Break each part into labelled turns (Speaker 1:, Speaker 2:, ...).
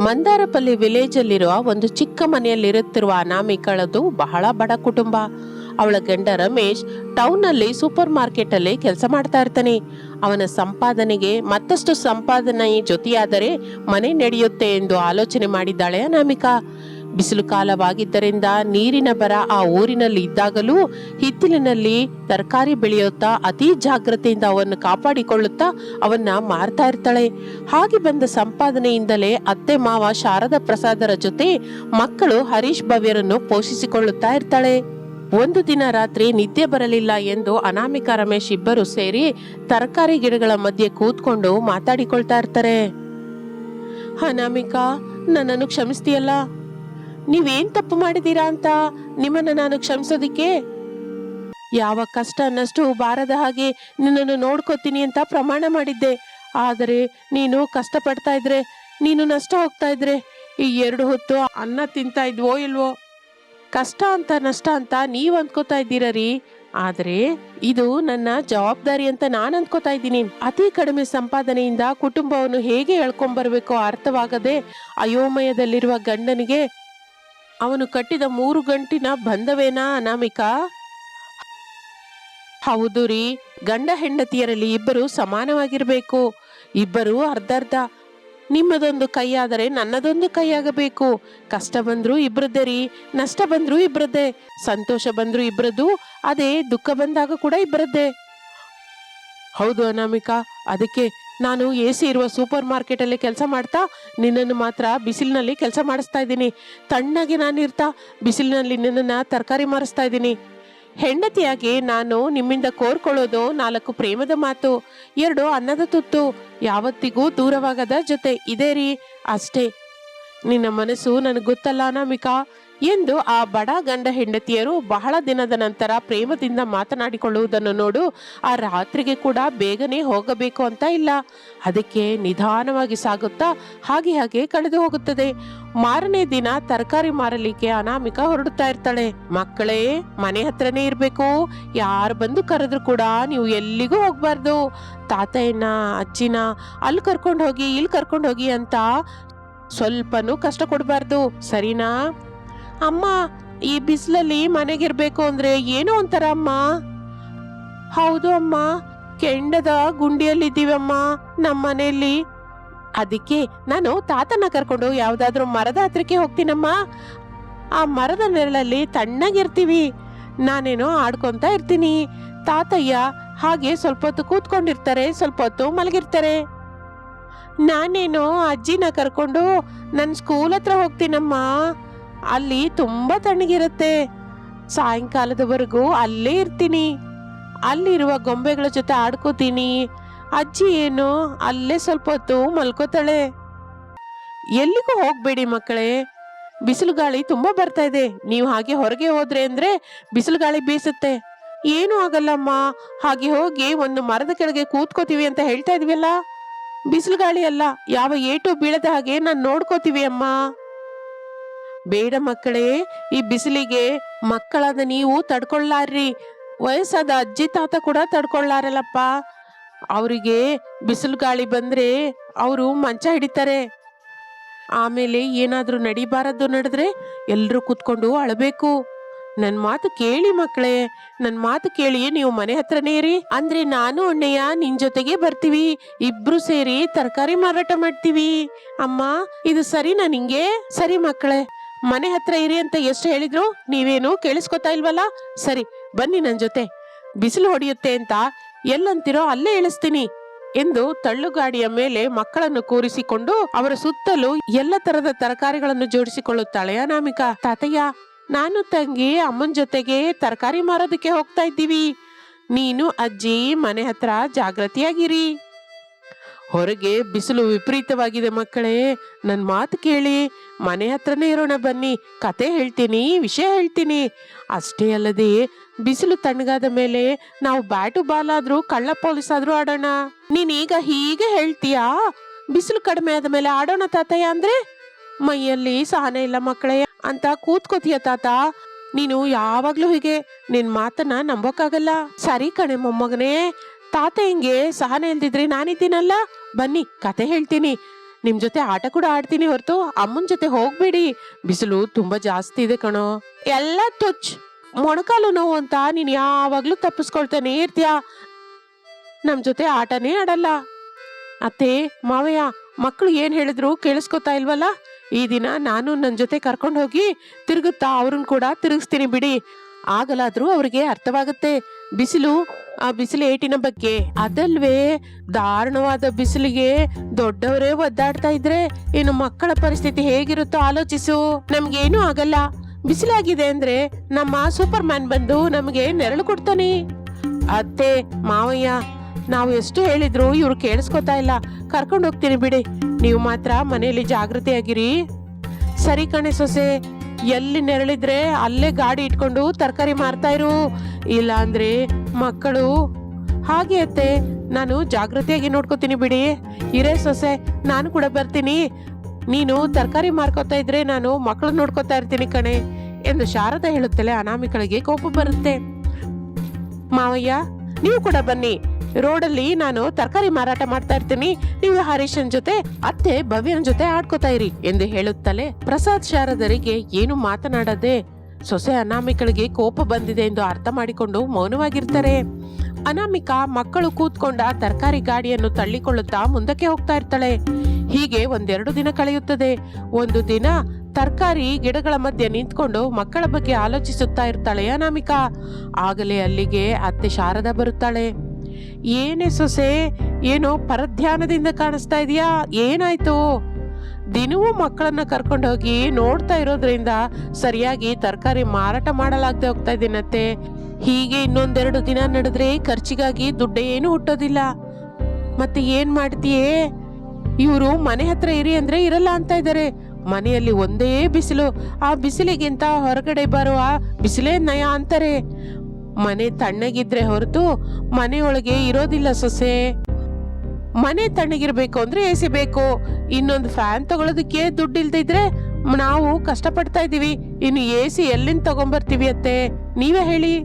Speaker 1: ಮಂದಾರಪಲ್ಲಿ village ಅಲ್ಲಿರುವ ಒಂದು ಚಿಕ್ಕ ಮನೆಯಲ್ಲಿರುತ್ತಿರುವ ಅನಾಮಿಕಳದು ಬಹಳ ಬಡ ಕುಟುಂಬ. ಅವಳ ಗಂಡ ರಮೇಶ್ ಟೌನ್ನಲ್ಲಿ ಸೂಪರ್ ಮಾರ್ಕೆಟ್ ಅಲ್ಲಿ ಕೆಲಸ ಮಾಡ್ತಾ ಇರ್ತಾನೆ. ಅವನ ಸಂಪಾದನೆಗೆ ಮತ್ತಷ್ಟು ಸಂಪಾದನೆ ಜೊತೆಯಾದರೆ ಮನೆ ನಡೆಯುತ್ತೆ ಎಂದು ಆಲೋಚನೆ ಮಾಡಿದ್ದಾಳೆ ಅನಾಮಿಕಾ. ಬಿಸಿಲು ಕಾಲವಾಗಿದ್ದರಿಂದ ನೀರಿನ ಬರ ಆ ಊರಿನಲ್ಲಿ ಇದ್ದಾಗಲೂ ಹಿತ್ತಲಿನಲ್ಲಿ ತರಕಾರಿ ಬೆಳೆಯುತ್ತಾ ಅತಿ ಜಾಗ್ರತೆಯಿಂದ ಅವನ್ನು ಕಾಪಾಡಿಕೊಳ್ಳುತ್ತಾ ಅವನ್ನ ಮಾರ್ತಾ ಇರ್ತಾಳೆ. ಹಾಗೆ ಬಂದ ಸಂಪಾದನೆಯಿಂದಲೇ ಅತ್ತೆ ಮಾವ ಶಾರದಾ ಪ್ರಸಾದರ ಜೊತೆ ಮಕ್ಕಳು ಹರೀಶ್ ಭವ್ಯರನ್ನು ಪೋಷಿಸಿಕೊಳ್ಳುತ್ತಾ ಇರ್ತಾಳೆ. ಒಂದು ದಿನ ರಾತ್ರಿ ನಿದ್ದೆ ಬರಲಿಲ್ಲ ಎಂದು ಅನಾಮಿಕಾ ರಮೇಶ್ ಇಬ್ಬರು ಸೇರಿ ತರಕಾರಿ ಗಿಡಗಳ ಮಧ್ಯೆ ಕೂತ್ಕೊಂಡು ಮಾತಾಡಿಕೊಳ್ತಾ ಇರ್ತಾರೆ. ಅನಾಮಿಕಾ, ನನ್ನನ್ನು ಕ್ಷಮಿಸ್ತೀಯಲ್ಲ? ನೀವೇನ್ ತಪ್ಪು ಮಾಡಿದೀರಾ ಅಂತ ನಿಮ್ಮನ್ನ ನಾನು ಕ್ಷಮಿಸೋದಿಕ್ಕೆ? ಯಾವ ಕಷ್ಟ ಅನ್ನಷ್ಟು ಬಾರದ ಹಾಗೆ ನಿನ್ನನ್ನು ನೋಡ್ಕೋತೀನಿ ಅಂತ ಪ್ರಮಾಣ ಮಾಡಿದ್ದೆ. ಆದರೆ ನೀನು ಕಷ್ಟಪಡ್ತಾ ಇದ್ರೆ, ನೀನು ನಷ್ಟ ಹೋಗ್ತಾ ಇದ್ರೆ, ಈ ಎರಡು ಹೊತ್ತು ಅನ್ನ ತಿಂತಾ ಇದ್ವೋ ಇಲ್ವೋ? ಕಷ್ಟ ಅಂತ ನಷ್ಟ ಅಂತ ನೀವು ಅಂದ್ಕೋತಾ ಇದ್ದೀರ ರೀ ಆದರೆ ಇದು ನನ್ನ ಜವಾಬ್ದಾರಿ ಅಂತ ನಾನು ಅಂದ್ಕೋತಾ ಇದ್ದೀನಿ. ಅತಿ ಕಡಿಮೆ ಸಂಪಾದನೆಯಿಂದ ಕುಟುಂಬವನ್ನು ಹೇಗೆ ಎಳ್ಕೊಂಡ್ಬರ್ಬೇಕೋ ಅರ್ಥವಾಗದೆ ಅಯೋಮಯದಲ್ಲಿರುವ ಗಂಡನಿಗೆ ಅವನು ಕಟ್ಟಿದ ಮೂರು ಗಂಟಿನ ಬಂಧವೇನಾ ಅನಾಮಿಕಾ? ಹೌದು ರೀ, ಗಂಡ ಹೆಂಡತಿಯರಲ್ಲಿ ಇಬ್ಬರು ಸಮಾನವಾಗಿರಬೇಕು. ಇಬ್ಬರು ಅರ್ಧರ್ಧ. ನಿಮ್ಮದೊಂದು ಕೈಯಾದರೆ ನನ್ನದೊಂದು ಕೈಯಾಗಬೇಕು. ಕಷ್ಟ ಬಂದರೂ ಇಬ್ಬರದ್ದೇ ರೀ, ನಷ್ಟ ಬಂದರೂ ಇಬ್ಬರದ್ದೇ ಸಂತೋಷ ಬಂದರೂ ಇಬ್ಬರದ್ದು ಅದೇ ದುಃಖ ಬಂದಾಗ ಕೂಡ ಇಬ್ಬರದ್ದೇ ಹೌದು ಅನಾಮಿಕಾ, ಅದಕ್ಕೆ ನಾನು ಎ ಸಿ ಇರುವ ಸೂಪರ್ ಮಾರ್ಕೆಟಲ್ಲಿ ಕೆಲಸ ಮಾಡ್ತಾ ನಿನ್ನನ್ನು ಮಾತ್ರ ಬಿಸಿಲಿನಲ್ಲಿ ಕೆಲಸ ಮಾಡಿಸ್ತಾ ಇದ್ದೀನಿ. ತಣ್ಣಗೆ ನಾನು ಇರ್ತಾ ಬಿಸಿಲಿನಲ್ಲಿ ನಿನ್ನನ್ನು ತರಕಾರಿ ಮಾರಿಸ್ತಾ ಇದ್ದೀನಿ. ಹೆಂಡತಿಯಾಗಿ ನಾನು ನಿಮ್ಮಿಂದ ಕೋರ್ಕೊಳ್ಳೋದು ನಾಲ್ಕು ಪ್ರೇಮದ ಮಾತು. ಎರಡು ಅನ್ನದ ತುತ್ತು. ಯಾವತ್ತಿಗೂ ದೂರವಾಗದ ಜೊತೆ ಇದೇ ರೀ ಅಷ್ಟೇ. ನಿನ್ನ ಮನಸ್ಸು ನನಗೆ ಗೊತ್ತಲ್ಲ ಅನಾಮಿಕಾ. ಎಂದು ಆ ಬಡ ಗಂಡ ಹೆಂಡತಿಯರು ಬಹಳ ದಿನದ ನಂತರ ಪ್ರೇಮದಿಂದ ಮಾತನಾಡಿಕೊಳ್ಳುವುದನ್ನು ನೋಡು, ಆ ರಾತ್ರಿಗೆ ಕೂಡ ಬೇಗನೆ ಹೋಗಬೇಕು ಅಂತ ಇಲ್ಲ. ಅದಕ್ಕೆ ನಿಧಾನವಾಗಿ ಸಾಗುತ್ತಾ ಹಾಗೆ ಹಾಗೆ ಕಳೆದು ಹೋಗುತ್ತದೆ. ಮಾರನೇ ದಿನ ತರಕಾರಿ ಮಾರಲಿಕ್ಕೆ ಅನಾಮಿಕ ಹೊರಡುತ್ತಾ ಇರ್ತಾಳೆ. ಮಕ್ಕಳೇ, ಮನೆ ಹತ್ರನೇ ಇರಬೇಕು. ಯಾರು ಬಂದು ಕರೆದ್ರು ಕೂಡ ನೀವು ಎಲ್ಲಿಗೂ ಹೋಗ್ಬಾರ್ದು. ತಾತಯ್ಯನ ಅಜ್ಜಿನ, ಅಲ್ಲಿ ಕರ್ಕೊಂಡು ಹೋಗಿ, ಇಲ್ಲಿ ಕರ್ಕೊಂಡು ಹೋಗಿ ಅಂತ ಸ್ವಲ್ಪನೂ ಕಷ್ಟ ಕೊಡಬಾರ್ದು. ಸರಿನಾ? ಅಮ್ಮ, ಈ ಬಿಸಿಲಲ್ಲಿ ಮನೆಗಿರ್ಬೇಕು ಅಂದ್ರೆ ಏನೋ ಒಂಥರ ಅಮ್ಮ. ಹೌದು ಅಮ್ಮ, ಕೆಂಡದ ಗುಂಡಿಯಲ್ಲಿದ್ದೀವಮ್ಮ ನಮ್ಮ ಮನೆಯಲ್ಲಿ. ಅದಕ್ಕೆ ನಾನು ತಾತನ ಕರ್ಕೊಂಡು ಯಾವ್ದಾದ್ರು ಮರದ ಹತ್ರಕ್ಕೆ ಹೋಗ್ತೀನಮ್ಮ. ಆ ಮರದ ನೆರಳಲ್ಲಿ ತಣ್ಣಗಿರ್ತೀವಿ. ನಾನೇನೋ ಆಡ್ಕೊಂತ ಇರ್ತೀನಿ. ತಾತಯ್ಯ ಹಾಗೆ ಸ್ವಲ್ಪ ಹೊತ್ತು ಕೂತ್ಕೊಂಡಿರ್ತಾರೆ, ಸ್ವಲ್ಪ ಹೊತ್ತು ಮಲಗಿರ್ತಾರೆ. ನಾನೇನೋ ಅಜ್ಜಿನ ಕರ್ಕೊಂಡು ನನ್ನ ಸ್ಕೂಲ್ ಹತ್ರ ಹೋಗ್ತೀನಮ್ಮ. ಅಲ್ಲಿ ತುಂಬಾ ತಣ್ಣಗಿರುತ್ತೆ. ಸಾಯಂಕಾಲದವರೆಗೂ ಅಲ್ಲೇ ಇರ್ತೀನಿ. ಅಲ್ಲಿರುವ ಗೊಂಬೆಗಳ ಜೊತೆ ಆಡ್ಕೋತೀನಿ. ಅಜ್ಜಿ ಏನು, ಅಲ್ಲೇ ಸ್ವಲ್ಪ ಹೊತ್ತು ಮಲ್ಕೋತಾಳೆ. ಎಲ್ಲಿಗೂ ಹೋಗ್ಬೇಡಿ ಮಕ್ಕಳೇ. ಬಿಸಿಲು ಗಾಳಿ ತುಂಬಾ ಬರ್ತಾ ಇದೆ. ನೀವು ಹಾಗೆ ಹೊರಗೆ ಹೋದ್ರೆ ಅಂದ್ರೆ ಬಿಸಿಲು ಗಾಳಿ ಬೀಸುತ್ತೆ. ಏನೂ ಆಗಲ್ಲಮ್ಮ ಹಾಗೆ ಹೋಗಿ ಒಂದು ಮರದ ಕೆಳಗೆ ಕೂತ್ಕೋತೀವಿ ಅಂತ ಹೇಳ್ತಾ ಇದೀವಲ್ಲ? ಬಿಸಿಲು ಗಾಳಿ ಅಲ್ಲ, ಯಾವ ಏಟು ಬೀಳದ ಹಾಗೆ ನಾನು ನೋಡ್ಕೋತೀವಿ ಅಮ್ಮ. ಬೇಡ ಮಕ್ಕಳೇ, ಈ ಬಿಸಿಲಿಗೆ ಮಕ್ಕಳಾದ ನೀವು ತಡ್ಕೊಳ್ಳಾರ್ರಿ ವಯಸ್ಸಾದ ಅಜ್ಜಿ ತಾತ ಕೂಡ ತಡ್ಕೊಳ್ಳಾರಲ್ಲಪ್ಪ ಅವರಿಗೆ ಬಿಸಿಲು ಗಾಳಿ ಬಂದ್ರೆ ಅವರು ಮಂಚ ಹಿಡಿತಾರೆ. ಆಮೇಲೆ ಏನಾದರೂ ನಡಿಬಾರದು ನಡೆದ್ರೆ ಎಲ್ಲರೂ ಕೂತ್ಕೊಂಡು ಅಳಬೇಕು. ನನ್ನ ಮಾತು ಕೇಳಿ ಮಕ್ಕಳೇ ನನ್ನ ಮಾತು ಕೇಳಿ ನೀವು ಮನೆ ಹತ್ರನೇ ಇರಿ. ಅಂದ್ರೆ ನಾನು, ಅಣ್ಣಯ್ಯ, ನಿನ್ ಜೊತೆಗೆ ಬರ್ತೀವಿ. ಇಬ್ರು ಸೇರಿ ತರಕಾರಿ ಮಾರಾಟ ಮಾಡ್ತೀವಿ. ಅಮ್ಮ, ಇದು ಸರಿನಾ ನಿಂಗೆ ಸರಿ ಮಕ್ಕಳೇ. ಮನೆ ಹತ್ರ ಇರಿ ಅಂತ ಎಷ್ಟು ಹೇಳಿದ್ರು ನೀವೇನು ಕೇಳಿಸ್ಕೊತಾ ಇಲ್ವಲ್ಲ? ಸರಿ, ಬನ್ನಿ ನನ್ ಜೊತೆ. ಬಿಸಿಲು ಹೊಡೆಯುತ್ತೆ ಅಂತ ಎಲ್ಲಂತಿರೋ ಅಲ್ಲೇ ಇಳಿಸ್ತೀನಿ ಎಂದು ತಳ್ಳುಗಾಡಿಯ ಮೇಲೆ ಮಕ್ಕಳನ್ನು ಕೂರಿಸಿಕೊಂಡು ಅವರ ಸುತ್ತಲೂ ಎಲ್ಲ ತರದ ತರಕಾರಿಗಳನ್ನು ಜೋಡಿಸಿಕೊಳ್ಳುತ್ತಾಳೆ ಅನಾಮಿಕಾ. ತಾತಯ್ಯ, ನಾನು ತಂಗಿ ಅಮ್ಮನ ಜೊತೆಗೆ ತರಕಾರಿ ಮಾರೋದಕ್ಕೆ ಹೋಗ್ತಾ ಇದ್ದೀವಿ. ನೀನು, ಅಜ್ಜಿ, ಮನೆ ಹತ್ರ ಜಾಗೃತಿಯಾಗಿರಿ ಹೊರಗೆ ಬಿಸಿಲು ವಿಪರೀತವಾಗಿದೆ ಮಕ್ಕಳೇ ನನ್ನ ಮಾತು ಕೇಳಿ, ಮನೆ ಹತ್ರನೇ ಇರೋಣ ಬನ್ನಿ, ಕತೆ ಹೇಳ್ತೀನಿ, ವಿಷಯ ಹೇಳ್ತೀನಿ. ಅಷ್ಟೇ ಅಲ್ಲದೆ, ಬಿಸಿಲು ತಣ್ಣಗಾದ ಮೇಲೆ ನಾವು ಬ್ಯಾಟು ಬಾಲ್ ಆದ್ರೂ ಕಳ್ಳ ಪೊಲೀಸ್ ಆದ್ರೂ ಆಡೋಣ. ನೀನೀಗ ಹೀಗೆ ಹೇಳ್ತೀಯಾ? ಬಿಸಿಲು ಕಡಿಮೆ ಆದ ಮೇಲೆ ಆಡೋಣ ತಾತಯ್ಯ ಅಂದ್ರೆ? ಮೈಯಲ್ಲಿ ಸಹನೆ ಇಲ್ಲ ಮಕ್ಕಳೇ, ಅಂತ ಕೂತ್ಕೋತೀಯ ತಾತ? ನೀನು ಯಾವಾಗ್ಲೂ ಹೀಗೆ, ನಿನ್ ಮಾತನ್ನ ನಂಬೋಕ್ಕಾಗಲ್ಲ. ಸರಿ ಕಣೆ ಮೊಮ್ಮಗನೇ ತಾತ ಹಿಂಗೆ ಸಹನೆ ಇಲ್ದಿದ್ರೆ ನಾನಿದ್ದೀನಲ್ಲ, ಬನ್ನಿ, ಕತೆ ಹೇಳ್ತೀನಿ. ನಿಮ್ ಜೊತೆ ಆಟ ಕೂಡ ಆಡ್ತೀನಿ ಹೊರತು, ಅಮ್ಮನ ಜೊತೆ ಹೋಗ್ಬೇಡಿ. ಬಿಸಿಲು ತುಂಬಾ ಜಾಸ್ತಿ ಇದೆ ಕಣೋ. ಎಲ್ಲ ತುಚ್. ಮೊಣಕಾಲು ನೋವು ಅಂತ ನೀನ್ ಯಾವಾಗ್ಲೂ ತಪ್ಪಿಸ್ಕೊಳ್ತಾನೆ ಇರ್ತೀಯ. ನಮ್ ಜೊತೆ ಆಟನೇ ಆಡಲ್ಲ. ಅತ್ತೆ, ಮಾವಯ್ಯ ಮಕ್ಕಳು ಏನ್ ಹೇಳಿದ್ರು ಕೇಳಿಸ್ಕೊತಾ ಇಲ್ವಲ್ಲ? ಈ ದಿನ ನಾನು ನನ್ನ ಜೊತೆ ಕರ್ಕೊಂಡು ಹೋಗಿ ತಿರುಗುತ್ತಾ ಅವ್ರನ್ನ ಕೂಡ ತಿರುಗಿಸ್ತೀನಿ ಬಿಡಿ. ಆಗಲಾದ್ರೂ ಅವ್ರಿಗೆ ಅರ್ಥವಾಗುತ್ತೆ. ಬಿಸಿಲು, ಆ ಬಿಸಿಲು ಏಟಿನ ಬಗ್ಗೆ. ಅದಲ್ವೇ ದಾರುಣವಾದ ಬಿಸಿಲಿಗೆ ದೊಡ್ಡವರೇ ಒದ್ದಾಡ್ತಾ ಇದ್ರೆ ಏನು ಮಕ್ಕಳ ಪರಿಸ್ಥಿತಿ ಹೇಗಿರುತ್ತೋ ಆಲೋಚಿಸು. ನಮ್ಗೇನು ಆಗಲ್ಲ. ಬಿಸಿಲಾಗಿದೆ ಅಂದ್ರೆ ನಮ್ಮ ಸೂಪರ್ ಮ್ಯಾನ್ ಬಂದು ನಮಗೆ ನೆರಳು ಕೊಡ್ತಾನೆ. ಅತ್ತೆ, ಮಾವಯ್ಯ, ನಾವು ಎಷ್ಟು ಹೇಳಿದ್ರು ಇವ್ರು ಕೇಳಿಸ್ಕೊತಾ ಇಲ್ಲ. ಕರ್ಕೊಂಡು ಹೋಗ್ತೀನಿ ಬಿಡಿ. ನೀವು ಮಾತ್ರ ಮನೆಯಲ್ಲಿ ಜಾಗೃತಿ ಆಗಿರಿ ಸರಿ ಕಣೆ ಸೊಸೆ. ಎಲ್ಲಿ ನೆರಳಿದ್ರೆ ಅಲ್ಲೇ ಗಾಡಿ ಇಟ್ಕೊಂಡು ತರಕಾರಿ ಮಾರ್ತಾ ಇರು. ಇಲ್ಲ ಅಂದ್ರೆ ಮಕ್ಕಳು, ಹಾಗೆ ಅತ್ತೆ, ನಾನು ಜಾಗೃತಿಯಾಗಿ ನೋಡ್ಕೋತೀನಿ ಬಿಡಿ. ಇರೇ ಸೊಸೆ, ನಾನು ಕೂಡ ಬರ್ತೀನಿ. ನೀನು ತರಕಾರಿ ಮಾರ್ಕೋತಾ ಇದ್ರೆ ನಾನು ಮಕ್ಕಳು ನೋಡ್ಕೋತಾ ಇರ್ತೀನಿ ಕಣೆ ಎಂದು ಶಾರದಾ ಹೇಳುತ್ತಲೇ ಅನಾಮಿಕಳಿಗೆ ಕೋಪ ಬರುತ್ತೆ. ಮಾವಯ್ಯ, ನೀವು ಕೂಡ ಬನ್ನಿ. ರೋಡಲ್ಲಿ ನಾನು ತರಕಾರಿ ಮಾರಾಟ ಮಾಡ್ತಾ ಇರ್ತೀನಿ. ನೀವು ಹರೀಶನ್ ಜೊತೆ, ಅತ್ತೆ ಭವ್ಯನ್ ಜೊತೆ ಆಡ್ಕೋತಾ ಇರಿ ಎಂದು ಹೇಳುತ್ತಲೇ ಪ್ರಸಾದ್ ಶಾರದರಿಗೆ ಏನು ಮಾತನಾಡದೆ ಸೊಸೆ ಅನಾಮಿಕಳಿಗೆ ಕೋಪ ಬಂದಿದೆ ಎಂದು ಅರ್ಥ ಮಾಡಿಕೊಂಡು ಮೌನವಾಗಿರ್ತಾರೆ. ಅನಾಮಿಕಾ ಮಕ್ಕಳು ಕೂತ್ಕೊಂಡ ತರಕಾರಿ ಗಾಡಿಯನ್ನು ತಳ್ಳಿಕೊಳ್ಳುತ್ತಾ ಮುಂದಕ್ಕೆ ಹೋಗ್ತಾ ಇರ್ತಾಳೆ. ಹೀಗೆ ಒಂದೆರಡು ದಿನ ಕಳೆಯುತ್ತದೆ. ಒಂದು ದಿನ ತರಕಾರಿ ಗಿಡಗಳ ಮಧ್ಯೆ ನಿಂತ್ಕೊಂಡು ಮಕ್ಕಳ ಬಗ್ಗೆ ಆಲೋಚಿಸುತ್ತಾ ಇರ್ತಾಳೆ ಅನಾಮಿಕಾ. ಆಗಲೇ ಅಲ್ಲಿಗೆ ಅತ್ತೆ ಶಾರದಾ ಬರುತ್ತಾಳೆ. ಏನೇ ಸೊಸೆ? ಏನೋ ಪರಧ್ಯಾನದಿಂದ ಕಾಣಿಸ್ತಾ ಇದೆಯಾ? ಏನಾಯ್ತು? ದಿನವೂ ಮಕ್ಕಳನ್ನ ಕರ್ಕೊಂಡು ಹೋಗಿ ನೋಡ್ತಾ ಇರೋದ್ರಿಂದ ಸರಿಯಾಗಿ ತರಕಾರಿ ಮಾರಾಟ ಮಾಡಲಾಗದೆ ಹೋಗ್ತಾ ಇದ್ದೀನತ್ತೆ ಹೀಗೆ ಇನ್ನೊಂದೆರಡು ದಿನ ನಡೆದ್ರೆ ಖರ್ಚಿಗಾಗಿ ದುಡ್ಡು ಏನು ಹುಟ್ಟೋದಿಲ್ಲ. ಮತ್ತೆ ಏನ್ ಮಾಡ್ತೀಯೇ? ಇವರು ಮನೆ ಹತ್ರ ಇರಿ ಅಂದ್ರೆ ಇರಲ್ಲ ಅಂತ ಇದ್ದಾರೆ ಮನೆಯಲ್ಲಿ ಒಂದೇ ಬಿಸಿಲು. ಆ ಬಿಸಿಲಿಗಿಂತ ಹೊರಗಡೆ ಬರುವ ಬಿಸಿಲೇ ನಯ ಅಂತಾರೆ. ಮನೆ ತಣ್ಣಗಿದ್ರೆ ಹೊರತು ಮನೆಯೊಳಗೆ ಇರೋದಿಲ್ಲ ಸೊಸೆ. ಮನೆ ತಣ್ಣಗಿರ್ಬೇಕು ಅಂದ್ರೆ ಎ ಸಿ ಬೇಕು. ಇನ್ನೊಂದು ಫ್ಯಾನ್ ತಗೊಳ್ಳೋದಕ್ಕೆ ದುಡ್ಡು ಇಲ್ದಿದ್ರೆ ನಾವು ಕಷ್ಟಪಡ್ತಾ ಇದೀವಿ ಇನ್ನು ಎ ಸಿ ಎಲ್ಲಿಂದ ತಗೊಂಬರ್ತೀವಿ ಅತ್ತೆ? ನೀವೇ ಹೇಳಿ.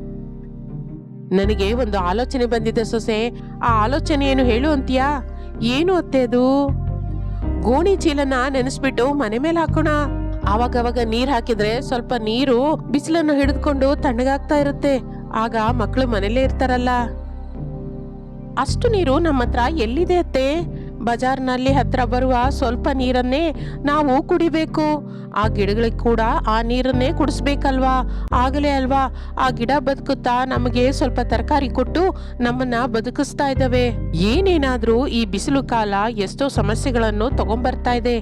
Speaker 1: ನನಗೆ ಒಂದು ಆಲೋಚನೆ ಬಂದಿದೆ ಸೊಸೆ. ಆ ಆಲೋಚನೆ ಏನು ಹೇಳು ಅಂತೀಯಾ? ಏನು ಅತ್ತೆ ಅದು? ಗೋಣಿ ಚೀಲನ ನೆನೆಸ್ಬಿಟ್ಟು ಮನೆ ಮೇಲೆ ಹಾಕೋಣ. ಅವಾಗವಾಗ ನೀರ್ ಹಾಕಿದ್ರೆ ಸ್ವಲ್ಪ ನೀರು ಬಿಸಿಲನ್ನು ಹಿಡಿದುಕೊಂಡು ತಣ್ಣಗಾಗ್ತಾ ಇರುತ್ತೆ. ಆಗ ಮಕ್ಕಳು ಮನೇಲೇ ಇರ್ತಾರಲ್ಲ? ಅಷ್ಟು ನೀರು ನಮ್ಮ ಹತ್ರ ಎಲ್ಲಿದೆ ಅತ್ತೆ? ಬಜಾರ್ನಲ್ಲಿ ಹತ್ರ ಬರುವ ಸ್ವಲ್ಪ ನೀರನ್ನೇ ನಾವು ಕುಡಿಬೇಕು. ಆ ಗಿಡಗಳಿಗೆ ಕೂಡ ಆ ನೀರನ್ನೇ ಕುಡಿಸ್ಬೇಕಲ್ವಾ? ಆಗಲೇ ಅಲ್ವಾ? ಆ ಗಿಡ ಬದುಕುತ್ತಾ ನಮಗೆ ಸ್ವಲ್ಪ ತರಕಾರಿ ಕೊಟ್ಟು ನಮ್ಮನ್ನ ಬದುಕಿಸ್ತಾ ಇದ್ದಾವೆ. ಏನೇನಾದರೂ ಈ ಬಿಸಿಲು ಕಾಲ ಎಷ್ಟೋ ಸಮಸ್ಯೆಗಳನ್ನು ತಗೊಂಬರ್ತಾ ಇದೆ.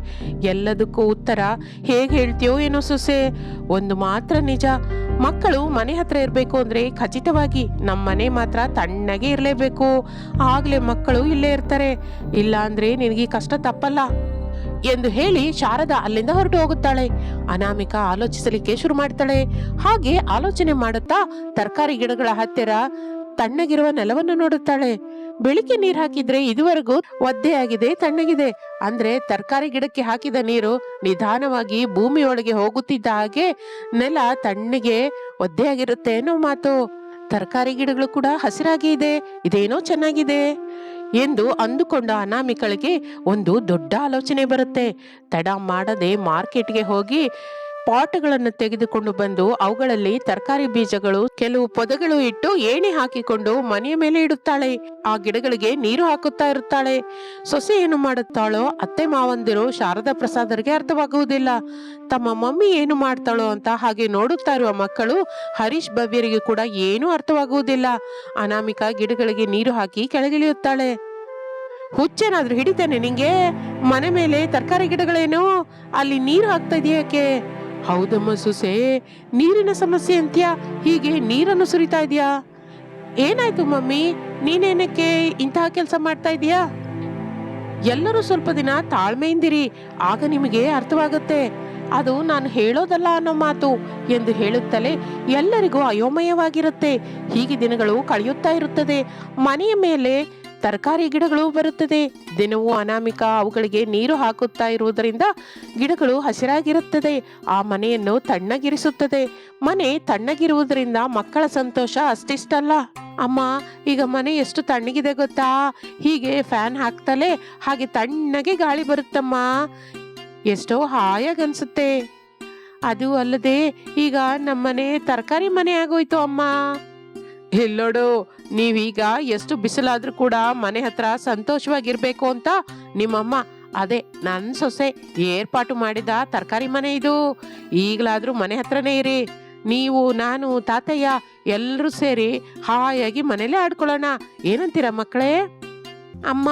Speaker 1: ಎಲ್ಲದಕ್ಕೂ ಉತ್ತರ ಹೇಗೆ ಹೇಳ್ತೀಯೋ ಏನೋ ಸೊಸೆ. ಒಂದು ಮಾತ್ರ ನಿಜ. ಮಕ್ಕಳು ಮನೆ ಹತ್ರ ಇರಬೇಕು ಅಂದ್ರೆ ಖಚಿತವಾಗಿ ನಮ್ಮ ಮನೆ ಮಾತ್ರ ತಣ್ಣಗೆ ಇರಲೇಬೇಕು. ಆಗಲೇ ಮಕ್ಕಳು ಇಲ್ಲೇ ಇರ್ತಾರೆ. ಇಲ್ಲ ಅಂದ್ರೆ ನಿನಗೆ ಕಷ್ಟ ತಪ್ಪಲ್ಲ ಎಂದು ಹೇಳಿ ಶಾರದಾ ಅಲ್ಲಿಂದ ಹೊರಟು ಹೋಗುತ್ತಾಳೆ. ಅನಾಮಿಕಾ ಆಲೋಚಿಸಲಿಕ್ಕೆ ಶುರು ಮಾಡ್ತಾಳೆ. ಹಾಗೆ ಆಲೋಚನೆ ಮಾಡುತ್ತಾ ತರಕಾರಿ ಗಿಡಗಳ ಹತ್ತಿರ ತಣ್ಣಗಿರುವ ನೆಲವನ್ನು ನೋಡುತ್ತಾಳೆ. ಬೆಳಿಗ್ಗೆ ನೀರು ಹಾಕಿದ್ರೆ ಇದುವರೆಗೂ ಒದ್ದೆಯಾಗಿದೆ, ತಣ್ಣಗಿದೆ. ಅಂದ್ರೆ ತರಕಾರಿ ಗಿಡಕ್ಕೆ ಹಾಕಿದ ನೀರು ನಿಧಾನವಾಗಿ ಭೂಮಿಯೊಳಗೆ ಹೋಗುತ್ತಿದ್ದ ಹಾಗೆ ನೆಲ ತಣ್ಣಗೆ ಒದ್ದೆಯಾಗಿರುತ್ತೆ ಅನ್ನೋ ಮಾತು. ತರಕಾರಿ ಗಿಡಗಳು ಕೂಡ ಹಸಿರಾಗಿ ಇದೆ, ಇದೇನೋ ಚೆನ್ನಾಗಿದೆ. ಎಂದು ಅಂದುಕೊಂಡ ಅನಾಮಿಕಳಿಗೆ ಒಂದು ದೊಡ್ಡ ಆಲೋಚನೆ ಬರುತ್ತೆ. ತಡ ಮಾಡದೆ ಮಾರ್ಕೆಟ್ಗೆ ಹೋಗಿ ಪಾಟ್ಗಳನ್ನು ತೆಗೆದುಕೊಂಡು ಬಂದು ಅವುಗಳಲ್ಲಿ ತರಕಾರಿ ಬೀಜಗಳು, ಕೆಲವು ಪೊದೆಗಳು ಇಟ್ಟು ಏಣಿ ಹಾಕಿಕೊಂಡು ಮನೆಯ ಮೇಲೆ ಇಡುತ್ತಾಳೆ. ಆ ಗಿಡಗಳಿಗೆ ನೀರು ಹಾಕುತ್ತಾ ಇರುತ್ತಾಳೆ. ಸೊಸೆ ಏನು ಮಾಡುತ್ತಾಳೋ, ಅತ್ತೆ ಮಾವಂದಿರು ಶಾರದಾ ಪ್ರಸಾದರಿಗೆ ಅರ್ಥವಾಗುವುದಿಲ್ಲ. ತಮ್ಮ ಮಮ್ಮಿ ಏನು ಮಾಡ್ತಾಳೋ ಅಂತ ಹಾಗೆ ನೋಡುತ್ತಾ ಇರುವ ಮಕ್ಕಳು ಹರೀಶ್ ಭವ್ಯರಿಗೆ ಕೂಡ ಏನೂ ಅರ್ಥವಾಗುವುದಿಲ್ಲ. ಅನಾಮಿಕಾ ಗಿಡಗಳಿಗೆ ನೀರು ಹಾಕಿ ಕೆಳಗಿಳಿಯುತ್ತಾಳೆ. ಹುಚ್ಚೇನಾದ್ರೂ ಹಿಡಿತೇನೆ ನಿಂಗೆ? ಮನೆ ಮೇಲೆ ತರಕಾರಿ ಗಿಡಗಳೇನು? ಅಲ್ಲಿ ನೀರು ಹಾಕ್ತಾ ಇದೆಯಾಕೆ ಹೌದಮ್ಮ ಸೊಸೆ ನೀರಿನ ಸಮಸ್ಯೆ ಅಂತ್ಯಾ? ಹೀಗೆ ನೀರನ್ನು ಸುರಿತಾ ಇದೆಯಾ? ಏನಾಯ್ತು ಮಮ್ಮಿ? ನೀನೇನಕ್ಕೆ ಇಂತಹ ಕೆಲಸ ಮಾಡ್ತಾ ಇದೀಯಾ? ಎಲ್ಲರೂ ಸ್ವಲ್ಪ ದಿನ ತಾಳ್ಮೆಯಿಂದಿರಿ, ಆಗ ನಿಮಗೆ ಅರ್ಥವಾಗುತ್ತೆ. ಅದು ನಾನು ಹೇಳೋದಲ್ಲ ಅನ್ನೋ ಮಾತು ಎಂದು ಹೇಳುತ್ತಲೇ ಎಲ್ಲರಿಗೂ ಅಯೋಮಯವಾಗಿರುತ್ತೆ. ಹೀಗೆ ದಿನಗಳು ಕಳೆಯುತ್ತಾ ಇರುತ್ತದೆ. ಮನೆಯ ಮೇಲೆ ತರಕಾರಿ ಗಿಡಗಳು ಬರುತ್ತದೆ. ದಿನವೂ ಅನಾಮಿಕ ಅವುಗಳಿಗೆ ನೀರು ಹಾಕುತ್ತಾ ಇರುವುದರಿಂದ ಗಿಡಗಳು ಹಸಿರಾಗಿರುತ್ತದೆ. ಆ ಮನೆಯನ್ನು ತಣ್ಣಗಿರಿಸುತ್ತದೆ. ಮನೆ ತಣ್ಣಗಿರುವುದರಿಂದ ಮಕ್ಕಳ ಸಂತೋಷ ಅಷ್ಟಿಷ್ಟಲ್ಲ.
Speaker 2: ಅಮ್ಮ, ಈಗ ಮನೆ ಎಷ್ಟು ತಣ್ಣಗಿದೆ ಗೊತ್ತಾ? ಹೀಗೆ ಫ್ಯಾನ್ ಹಾಕ್ತಲೇ ಹಾಗೆ ತಣ್ಣಗೆ ಗಾಳಿ ಬರುತ್ತಮ್ಮ. ಎಷ್ಟೋ ಹಾಯಾಗಿ ಅನ್ಸುತ್ತೆ. ಅದು ಅಲ್ಲದೆ ಈಗ ನಮ್ಮನೆ ತರಕಾರಿ ಮನೆ ಆಗೋಯ್ತು ಅಮ್ಮ. ಇಲ್ಲೋಡು, ನೀವೀಗ ಎಷ್ಟು ಬಿಸಿಲಾದ್ರೂ ಕೂಡ ಮನೆ ಹತ್ರ ಸಂತೋಷವಾಗಿರ್ಬೇಕು ಅಂತ ನಿಮ್ಮಮ್ಮ, ಅದೇ ನನ್ನ ಸೊಸೆ ಏರ್ಪಾಟು ಮಾಡಿದ ತರಕಾರಿ ಮನೆ ಇದು. ಈಗಲಾದ್ರೂ ಮನೆ ಹತ್ರನೇ ಇರಿ. ನೀವು, ನಾನು, ತಾತಯ್ಯ ಎಲ್ಲರೂ ಸೇರಿ ಹಾಯಾಗಿ ಮನೇಲೆ ಆಡ್ಕೊಳ್ಳೋಣ. ಏನಂತೀರ ಮಕ್ಕಳೇ? ಅಮ್ಮ,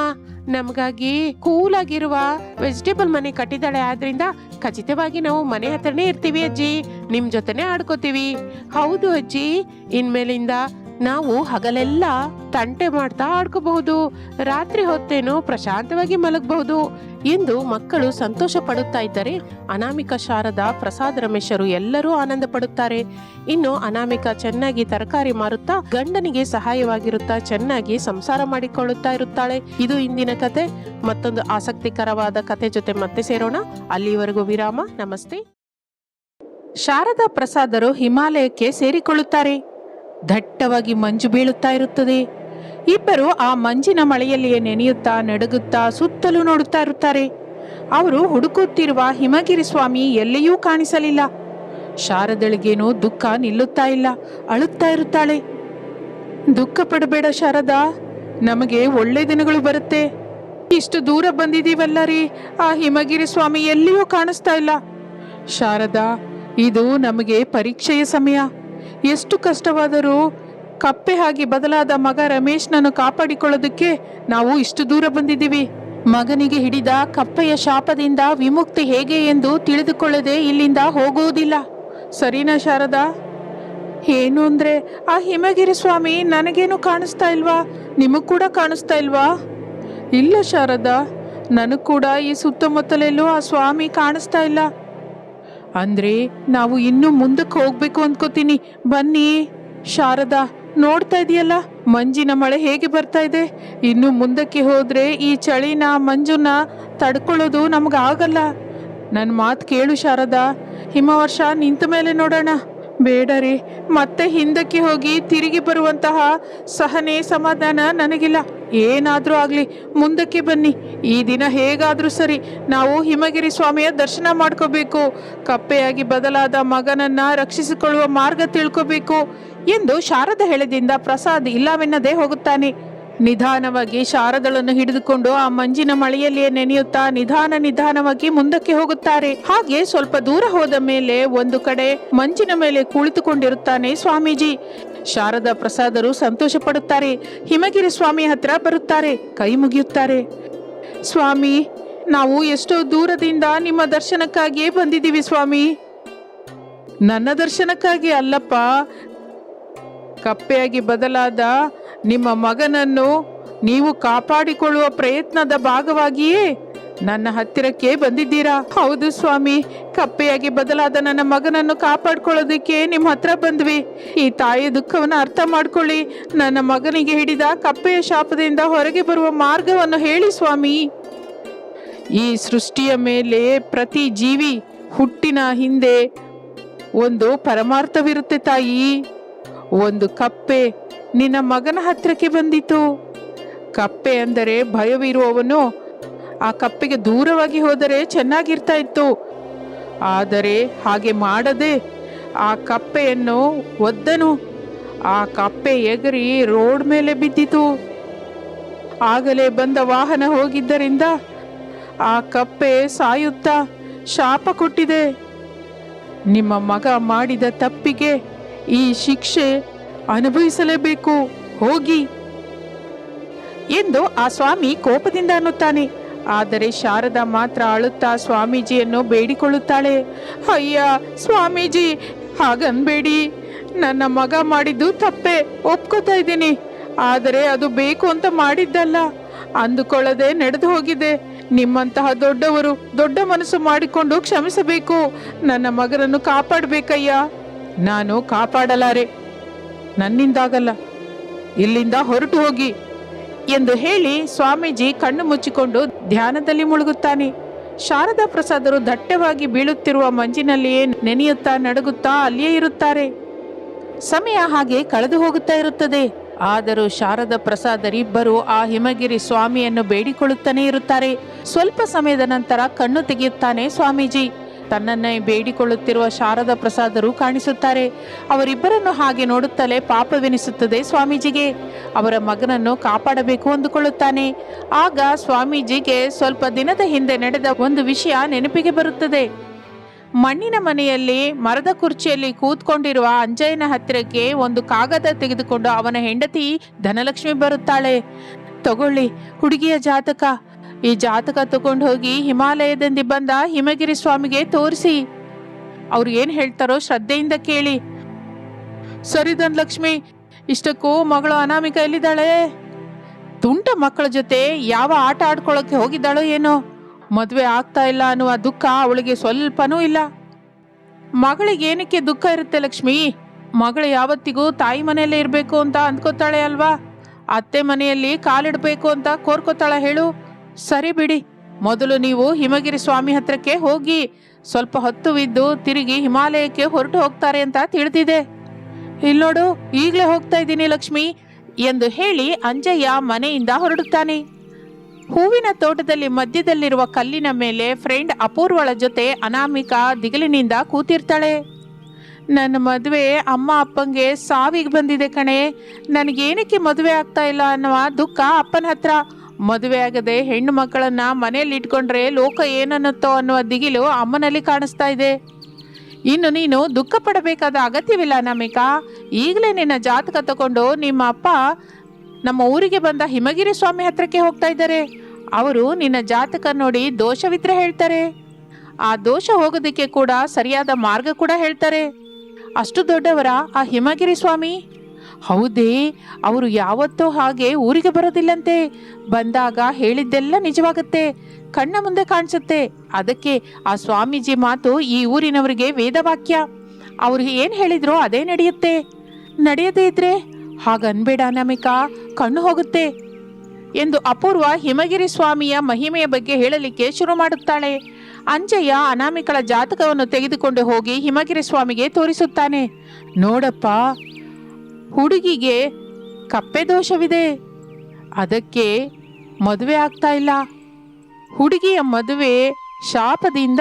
Speaker 2: ನಮಗಾಗಿ ಕೂಲ್ ಆಗಿರುವ ವೆಜಿಟೇಬಲ್ ಮನೆ ಕಟ್ಟಿದ್ದಾಳೆ. ಆದ್ರಿಂದ ಖಚಿತವಾಗಿ ನಾವು ಮನೆ ಹತ್ರನೇ ಇರ್ತೀವಿ ಅಜ್ಜಿ. ನಿಮ್ಮ ಜೊತೆನೇ ಆಡ್ಕೋತೀವಿ. ಹೌದು ಅಜ್ಜಿ. ಇನ್ಮೇಲಿಂದ ನಾವು ಹಗಲೆಲ್ಲ ತಂಟೆ ಮಾಡ್ತಾ ಆಡ್ಕೋಬಹುದು, ರಾತ್ರಿ ಹೊತ್ತೇನೋ ಪ್ರಶಾಂತವಾಗಿ ಮಲಗಬಹುದು ಎಂದು ಮಕ್ಕಳು ಸಂತೋಷ ಪಡುತ್ತಾ ಇದ್ದರೆ ಅನಾಮಿಕ ಶಾರದ ಪ್ರಸಾದ್ ರಮೇಶರು ಎಲ್ಲರೂ ಆನಂದ ಪಡುತ್ತಾರೆ. ಇನ್ನು ಅನಾಮಿಕ ಚೆನ್ನಾಗಿ ತರಕಾರಿ ಮಾರುತ್ತಾ ಗಂಡನಿಗೆ ಸಹಾಯವಾಗಿರುತ್ತಾ ಚೆನ್ನಾಗಿ ಸಂಸಾರ ಮಾಡಿಕೊಳ್ಳುತ್ತಾ ಇರುತ್ತಾಳೆ. ಇದು ಇಂದಿನ ಕತೆ. ಮತ್ತೊಂದು ಆಸಕ್ತಿಕರವಾದ ಕತೆ ಜೊತೆ ಮತ್ತೆ ಸೇರೋಣ. ಅಲ್ಲಿವರೆಗೂ ವಿರಾಮ. ನಮಸ್ತೆ. ಶಾರದಾ ಪ್ರಸಾದರು ಹಿಮಾಲಯಕ್ಕೆ ಸೇರಿಕೊಳ್ಳುತ್ತಾರೆ. ದಟ್ಟವಾಗಿ ಮಂಜು ಬೀಳುತ್ತಾ ಇರುತ್ತದೆ. ಇಬ್ಬರು ಆ ಮಂಜಿನ ಮಳೆಯಲ್ಲಿಯೇ ನೆನೆಯುತ್ತಾ ನಡುಗುತ್ತಾ ಸುತ್ತಲೂ ನೋಡುತ್ತಾ ಇರುತ್ತಾರೆ. ಅವರು ಹುಡುಕುತ್ತಿರುವ ಹಿಮಗಿರಿ ಸ್ವಾಮಿ ಎಲ್ಲಿಯೂ ಕಾಣಿಸಲಿಲ್ಲ. ಶಾರದಳಿಗೇನೋ ದುಃಖ ನಿಲ್ಲುತ್ತಾ ಇಲ್ಲ, ಅಳುತ್ತಾ ಇರುತ್ತಾಳೆ. ದುಃಖ ಪಡಬೇಡ ಶಾರದಾ, ನಮಗೆ ಒಳ್ಳೆ ದಿನಗಳು ಬರುತ್ತೆ. ಇಷ್ಟು ದೂರ ಬಂದಿದೀವಲ್ಲ ರೀ ಆ ಹಿಮಗಿರಿ ಸ್ವಾಮಿ ಎಲ್ಲಿಯೂ ಕಾಣಿಸ್ತಾ ಇಲ್ಲ. ಶಾರದಾ, ಇದು ನಮಗೆ ಪರೀಕ್ಷೆಯ ಸಮಯ. ಎಷ್ಟು ಕಷ್ಟವಾದರೂ ಕಪ್ಪೆ ಹಾಗೆ ಬದಲಾದ ಮಗ ರಮೇಶ್ನನ್ನು ಕಾಪಾಡಿಕೊಳ್ಳೋದಕ್ಕೆ ನಾವು ಇಷ್ಟು ದೂರ ಬಂದಿದ್ದೀವಿ. ಮಗನಿಗೆ ಹಿಡಿದ ಕಪ್ಪೆಯ ಶಾಪದಿಂದ ವಿಮುಕ್ತಿ ಹೇಗೆ ಎಂದು ತಿಳಿದುಕೊಳ್ಳದೆ ಇಲ್ಲಿಂದ ಹೋಗುವುದಿಲ್ಲ. ಸರಿನಾ ಶಾರದಾ? ಏನು ಅಂದ್ರೆ, ಆ ಹಿಮಗಿರಿ ಸ್ವಾಮಿ ನನಗೇನು ಕಾಣಿಸ್ತಾ ಇಲ್ವಾ? ನಿಮಗೂ ಕೂಡ ಕಾಣಿಸ್ತಾ ಇಲ್ವಾ? ಇಲ್ಲ ಶಾರದಾ, ನನಗ್ ಕೂಡ ಈ ಸುತ್ತಮುತ್ತಲೆಲ್ಲೂ ಆ ಸ್ವಾಮಿ ಕಾಣಿಸ್ತಾ ಇಲ್ಲ. ಅಂದ್ರೆ ನಾವು ಇನ್ನೂ ಮುಂದಕ್ಕೆ ಹೋಗ್ಬೇಕು ಅನ್ಕೋತೀನಿ. ಬನ್ನಿ. ಶಾರದಾ, ನೋಡ್ತಾ ಇದೆಯಲ್ಲ? ಮಂಜಿನ ಮಳೆ ಹೇಗೆ ಬರ್ತಾ ಇದೆ? ಇನ್ನು ಮುಂದಕ್ಕೆ ಹೋದ್ರೆ ಈ ಚಳಿನ, ಮಂಜುನ ತಡ್ಕೊಳ್ಳೋದು ನಮ್ಗೆ ಆಗಲ್ಲ. ನನ್ನ ಮಾತು ಕೇಳು ಶಾರದಾ. ಹಿಮವರ್ಷ, ನಿಂತ ಮೇಲೆ ನೋಡೋಣ. ಬೇಡ ರೀ. ಮತ್ತೆ ಹಿಂದಕ್ಕೆ ಹೋಗಿ ತಿರುಗಿ ಬರುವಂತಹ ಸಹನೆ, ಸಮಾಧಾನ ನನಗಿಲ್ಲ. ಏನಾದರೂ ಆಗಲಿ, ಮುಂದಕ್ಕೆ ಬನ್ನಿ. ಈ ದಿನ ಹೇಗಾದರೂ ಸರಿ, ನಾವು ಹಿಮಗಿರಿ ಸ್ವಾಮಿಯ ದರ್ಶನ ಮಾಡ್ಕೋಬೇಕು. ಕಪ್ಪೆಯಾಗಿ ಬದಲಾದ ಮಗನನ್ನ ರಕ್ಷಿಸಿಕೊಳ್ಳುವ ಮಾರ್ಗ ತಿಳ್ಕೋಬೇಕು ಎಂದು ಶಾರದ ಹೆಳೆದಿಂದ ಪ್ರಸಾದ್ ಇಲ್ಲವೆನ್ನದೇ ಹೋಗುತ್ತಾನೆ. ನಿಧಾನವಾಗಿ ಶಾರದಳನ್ನು ಹಿಡಿದುಕೊಂಡು ಆ ಮಂಜಿನ ಮಳೆಯಲ್ಲಿಯೇ ನೆನೆಯುತ್ತಾ ನಿಧಾನ ನಿಧಾನವಾಗಿ ಮುಂದಕ್ಕೆ ಹೋಗುತ್ತಾರೆ. ಹಾಗೆ ಸ್ವಲ್ಪ ದೂರ ಹೋದ ಮೇಲೆ ಒಂದು ಕಡೆ ಮಂಜಿನ ಮೇಲೆ ಕುಳಿತುಕೊಂಡಿರುತ್ತಾನೆ ಸ್ವಾಮೀಜಿ. ಶಾರದಾ ಪ್ರಸಾದರು ಸಂತೋಷ ಪಡುತ್ತಾರೆ. ಹಿಮಗಿರಿ ಸ್ವಾಮಿ ಹತ್ರ ಬರುತ್ತಾರೆ. ಕೈ ಮುಗಿಯುತ್ತಾರೆ. ಸ್ವಾಮಿ, ನಾವು ಎಷ್ಟೋ ದೂರದಿಂದ ನಿಮ್ಮ ದರ್ಶನಕ್ಕಾಗಿಯೇ ಬಂದಿದ್ದೀವಿ ಸ್ವಾಮಿ. ನನ್ನ ದರ್ಶನಕ್ಕಾಗಿ ಅಲ್ಲಪ್ಪ. ಕಪ್ಪೆಯಾಗಿ ಬದಲಾದ ನಿಮ್ಮ ಮಗನನ್ನು ನೀವು ಕಾಪಾಡಿಕೊಳ್ಳುವ ಪ್ರಯತ್ನದ ಭಾಗವಾಗಿಯೇ ನನ್ನ ಹತ್ತಿರಕ್ಕೆ ಬಂದಿದ್ದೀರಾ? ಹೌದು ಸ್ವಾಮಿ. ಕಪ್ಪೆಯಾಗಿ ಬದಲಾದ ನನ್ನ ಮಗನನ್ನು ಕಾಪಾಡ್ಕೊಳ್ಳೋದಕ್ಕೆ ನಿಮ್ಮ ಹತ್ರ ಬಂದ್ವಿ. ಈ ತಾಯಿಯ ದುಃಖವನ್ನು ಅರ್ಥ ಮಾಡ್ಕೊಳ್ಳಿ. ನನ್ನ ಮಗನಿಗೆ ಹಿಡಿದ ಕಪ್ಪೆಯ ಶಾಪದಿಂದ ಹೊರಗೆ ಬರುವ ಮಾರ್ಗವನ್ನು ಹೇಳಿ ಸ್ವಾಮಿ. ಈ ಸೃಷ್ಟಿಯ ಮೇಲೆ ಪ್ರತಿ ಜೀವಿ ಹುಟ್ಟಿನ ಹಿಂದೆ ಒಂದು ಪರಮಾರ್ಥವಿರುತ್ತೆ ತಾಯಿ. ಒಂದು ಕಪ್ಪೆ ನಿನ್ನ ಮಗನ ಹತ್ತಿರಕ್ಕೆ ಬಂದಿತು. ಕಪ್ಪೆ ಅಂದರೆ ಭಯವಿರುವವನು ಆ ಕಪ್ಪೆಗೆ ದೂರವಾಗಿ ಹೋದರೆ ಚೆನ್ನಾಗಿರ್ತಾ ಇತ್ತು. ಆದರೆ ಹಾಗೆ ಮಾಡದೆ ಆ ಕಪ್ಪೆಯನ್ನು ಒದ್ದನು. ಆ ಕಪ್ಪೆ ಎಗರಿ ರೋಡ್ ಮೇಲೆ ಬಿದ್ದಿತು. ಆಗಲೇ ಬಂದ ವಾಹನ ಹೋಗಿದ್ದರಿಂದ ಆ ಕಪ್ಪೆ ಸಾಯುತ್ತಾ ಶಾಪ ಕೊಟ್ಟಿದೆ. ನಿಮ್ಮ ಮಗ ಮಾಡಿದ ತಪ್ಪಿಗೆ ಈ ಶಿಕ್ಷೆ ಅನುಭವಿಸಲೇಬೇಕು. ಹೋಗಿ. ಎಂದು ಆ ಸ್ವಾಮಿ ಕೋಪದಿಂದ ಅನ್ನುತ್ತಾನೆ. ಆದರೆ ಶಾರದಾ ಮಾತ್ರ ಅಳುತ್ತಾ ಸ್ವಾಮೀಜಿಯನ್ನು ಬೇಡಿಕೊಳ್ಳುತ್ತಾಳೆ. ಅಯ್ಯ, ಸ್ವಾಮೀಜಿ, ಹಾಗನ್ಬೇಡಿ. ನನ್ನ ಮಗ ಮಾಡಿದ್ದು ತಪ್ಪೆ, ಒಪ್ಕೋತಾ ಇದ್ದೀನಿ. ಆದರೆ ಅದು ಬೇಕು ಅಂತ ಮಾಡಿದ್ದಲ್ಲ. ಅಂದುಕೊಳ್ಳದೆ ನಡೆದು ಹೋಗಿದೆ. ನಿಮ್ಮಂತಹ ದೊಡ್ಡವರು ದೊಡ್ಡ ಮನಸ್ಸು ಮಾಡಿಕೊಂಡು ಕ್ಷಮಿಸಬೇಕು. ನನ್ನ ಮಗನನ್ನು ಕಾಪಾಡಬೇಕಯ್ಯ. ನಾನು ಕಾಪಾಡಲಾರೆ. ನನ್ನಿಂದಾಗಲ್ಲ. ಇಲ್ಲಿಂದ ಹೊರಟು ಹೋಗಿ. ಎಂದು ಹೇಳಿ ಸ್ವಾಮೀಜಿ ಕಣ್ಣು ಮುಚ್ಚಿಕೊಂಡು ಧ್ಯಾನದಲ್ಲಿ ಮುಳುಗುತ್ತಾನೆ. ಶಾರದಾ ಪ್ರಸಾದರು ದಟ್ಟವಾಗಿ ಬೀಳುತ್ತಿರುವ ಮಂಜಿನಲ್ಲಿಯೇ ನೆನೆಯುತ್ತಾ ನಡುಗುತ್ತಾ ಅಲ್ಲಿಯೇ ಇರುತ್ತಾರೆ. ಸಮಯ ಹಾಗೆ ಕಳೆದು ಹೋಗುತ್ತಾ ಇರುತ್ತದೆ. ಆದರೂ ಶಾರದ ಪ್ರಸಾದರಿಬ್ಬರು ಆ ಹಿಮಗಿರಿ ಸ್ವಾಮಿಯನ್ನು ಬೇಡಿಕೊಳ್ಳುತ್ತಾನೆ ಇರುತ್ತಾರೆ. ಸ್ವಲ್ಪ ಸಮಯದ ನಂತರ ಕಣ್ಣು ತೆಗೆಯುತ್ತಾನೆ ಸ್ವಾಮೀಜಿ. ತನ್ನನ್ನೇ ಬೇಡಿಕೊಳ್ಳುತ್ತಿರುವ ಶಾರದ ಪ್ರಸಾದರು ಕಾಣಿಸುತ್ತಾರೆ. ಅವರಿಬ್ಬರನ್ನು ಹಾಗೆ ನೋಡುತ್ತಲೇ ಪಾಪವೆನಿಸುತ್ತದೆ ಸ್ವಾಮೀಜಿಗೆ. ಅವರ ಮಗನನ್ನು ಕಾಪಾಡಬೇಕು ಅಂದುಕೊಳ್ಳುತ್ತಾನೆ. ಆಗ ಸ್ವಾಮೀಜಿಗೆ ಸ್ವಲ್ಪ ದಿನದ ಹಿಂದೆ ನಡೆದ ಒಂದು ವಿಷಯ ನೆನಪಿಗೆ ಬರುತ್ತದೆ. ಮಣ್ಣಿನ ಮನೆಯಲ್ಲಿ ಮರದ ಕುರ್ಚಿಯಲ್ಲಿ ಕೂತ್ಕೊಂಡಿರುವ ಅಂಜಯ್ಯನ ಹತ್ತಿರಕ್ಕೆ ಒಂದು ಕಾಗದ ತೆಗೆದುಕೊಂಡು ಅವನ ಹೆಂಡತಿ ಧನಲಕ್ಷ್ಮಿ ಬರುತ್ತಾಳೆ. ತಗೊಳ್ಳಿ, ಹುಡುಗಿಯ ಜಾತಕ. ಈ ಜಾತಕ ತಗೊಂಡು ಹೋಗಿ ಹಿಮಾಲಯದಿಂದ ಬಂದ ಹಿಮಗಿರಿ ಸ್ವಾಮಿಗೆ ತೋರಿಸಿ. ಅವ್ರು ಏನ್ ಹೇಳ್ತಾರೋ ಶ್ರದ್ಧೆಯಿಂದ ಕೇಳಿ. ಸರಿ ಧನಲಕ್ಷ್ಮಿ, ಇಷ್ಟಕ್ಕೂ ಮಗಳು ಅನಾಮಿಕ ಎಲ್ಲಿದ್ದಾಳೆ? ತುಂಟ ಮಕ್ಕಳ ಜೊತೆ ಯಾವ ಆಟ ಆಡ್ಕೊಳ್ಳೋಕೆ ಹೋಗಿದ್ದಾಳೋ ಏನೋ. ಮದುವೆ ಆಗ್ತಾ ಇಲ್ಲ ಅನ್ನುವ ದುಃಖ ಅವಳಿಗೆ ಸ್ವಲ್ಪನೂ ಇಲ್ಲ. ಮಗಳಿಗೆ ಏನಕ್ಕೆ ದುಃಖ ಇರುತ್ತೆ ಲಕ್ಷ್ಮಿ? ಮಗಳು ಯಾವತ್ತಿಗೂ ತಾಯಿ ಮನೆಯಲ್ಲೇ ಇರಬೇಕು ಅಂತ ಅಂದ್ಕೋತಾಳೆ ಅಲ್ವಾ? ಅತ್ತೆ ಮನೆಯಲ್ಲಿ ಕಾಲಿಡಬೇಕು ಅಂತ ಕೋರ್ಕೋತಾಳ ಹೇಳು. ಸರಿ ಬಿಡಿ. ಮೊದಲು ನೀವು ಹಿಮಗಿರಿ ಸ್ವಾಮಿ ಹತ್ರಕ್ಕೆ ಹೋಗಿ ಸ್ವಲ್ಪ ಹೊತ್ತು ಬಿದ್ದು ತಿರುಗಿ ಹಿಮಾಲಯಕ್ಕೆ ಹೊರಟು ಹೋಗ್ತಾರೆ ಅಂತ ತಿಳಿದಿದೆ. ಇಲ್ಲಿ ನೋಡು, ಈಗಲೇ ಹೋಗ್ತಾ ಇದ್ದೀನಿ ಲಕ್ಷ್ಮಿ ಎಂದು ಹೇಳಿ ಅಂಜಯ್ಯ ಮನೆಯಿಂದ ಹೊರಡುತ್ತಾನೆ. ಹೂವಿನ ತೋಟದಲ್ಲಿ ಮಧ್ಯದಲ್ಲಿರುವ ಕಲ್ಲಿನ ಮೇಲೆ ಫ್ರೆಂಡ್ ಅಪೂರ್ವಳ ಜೊತೆ ಅನಾಮಿಕಾ ದಿಗಿಲಿನಿಂದ ಕೂತಿರ್ತಾಳೆ. ನನ್ನ ಮದುವೆ ಅಮ್ಮ ಅಪ್ಪಂಗೆ ಸಾವಿಗೆ ಬಂದಿದೆ ಕಣೆ. ನನಗೇನಕ್ಕೆ ಮದುವೆ ಆಗ್ತಾ ಇಲ್ಲ ಅನ್ನುವ ದುಃಖ ಅಪ್ಪನ ಹತ್ರ. ಮದುವೆ ಆಗದೆ ಹೆಣ್ಣು ಮಕ್ಕಳನ್ನ ಮನೆಯಲ್ಲಿ ಇಟ್ಕೊಂಡ್ರೆ ಲೋಕ ಏನನ್ನುತ್ತೋ ಅನ್ನುವ ದಿಗಿಲು ಅಮ್ಮನಲ್ಲಿ ಕಾಣಿಸ್ತಾ ಇದೆ. ಇನ್ನು ನೀನು ದುಃಖ ಪಡಬೇಕಾದ ಅಗತ್ಯವಿಲ್ಲ ನಮಿಕಾ. ಈಗಲೇ ನಿನ್ನ ಜಾತಕ ತಗೊಂಡು ನಿಮ್ಮ ಅಪ್ಪ ನಮ್ಮ ಊರಿಗೆ ಬಂದ ಹಿಮಗಿರಿ ಸ್ವಾಮಿ ಹತ್ರಕ್ಕೆ ಹೋಗ್ತಾ ಇದ್ದಾರೆ. ಅವರು ನಿನ್ನ ಜಾತಕ ನೋಡಿ ದೋಷವಿದ್ರೆ ಹೇಳ್ತಾರೆ. ಆ ದೋಷ ಹೋಗೋದಕ್ಕೆ ಕೂಡ ಸರಿಯಾದ ಮಾರ್ಗ ಕೂಡ ಹೇಳ್ತಾರೆ. ಅಷ್ಟು ದೊಡ್ಡವರ ಆ ಹಿಮಗಿರಿ ಸ್ವಾಮಿ? ಹೌದೇ, ಅವರು ಯಾವತ್ತೂ ಹಾಗೆ ಊರಿಗೆ ಬರೋದಿಲ್ಲಂತೆ. ಬಂದಾಗ ಹೇಳಿದ್ದೆಲ್ಲ ನಿಜವಾಗತ್ತೆ, ಕಣ್ಣ ಮುಂದೆ ಕಾಣಿಸುತ್ತೆ. ಅದಕ್ಕೆ ಆ ಸ್ವಾಮೀಜಿ ಮಾತು ಈ ಊರಿನವರಿಗೆ ವೇದವಾಕ್ಯ. ಅವರು ಏನು ಹೇಳಿದ್ರೋ ಅದೇ ನಡೆಯುತ್ತೆ. ನಡೆಯದೇ ಇದ್ರೆ ಹಾಗನ್ಬೇಡ ನಮಿಕಾ, ಕಣ್ಣು ಹೋಗುತ್ತೆ ಎಂದು ಅಪೂರ್ವ ಹಿಮಗಿರಿ ಸ್ವಾಮಿಯ ಮಹಿಮೆಯ ಬಗ್ಗೆ ಹೇಳಲಿಕ್ಕೆ ಶುರು ಮಾಡುತ್ತಾಳೆ. ಅಂಜಯ್ಯ ಅನಾಮಿಕಳ ಜಾತಕವನ್ನು ತೆಗೆದುಕೊಂಡು ಹೋಗಿ ಹಿಮಗಿರಿ ಸ್ವಾಮಿಗೆ ತೋರಿಸುತ್ತಾನೆ. ನೋಡಪ್ಪ ಹುಡುಗಿಗೆ ಕಪ್ಪೆ ದೋಷವಿದೆ. ಅದಕ್ಕೆ ಮದುವೆ ಆಗ್ತಾ ಇಲ್ಲ. ಹುಡುಗಿಯ ಮದುವೆ ಶಾಪದಿಂದ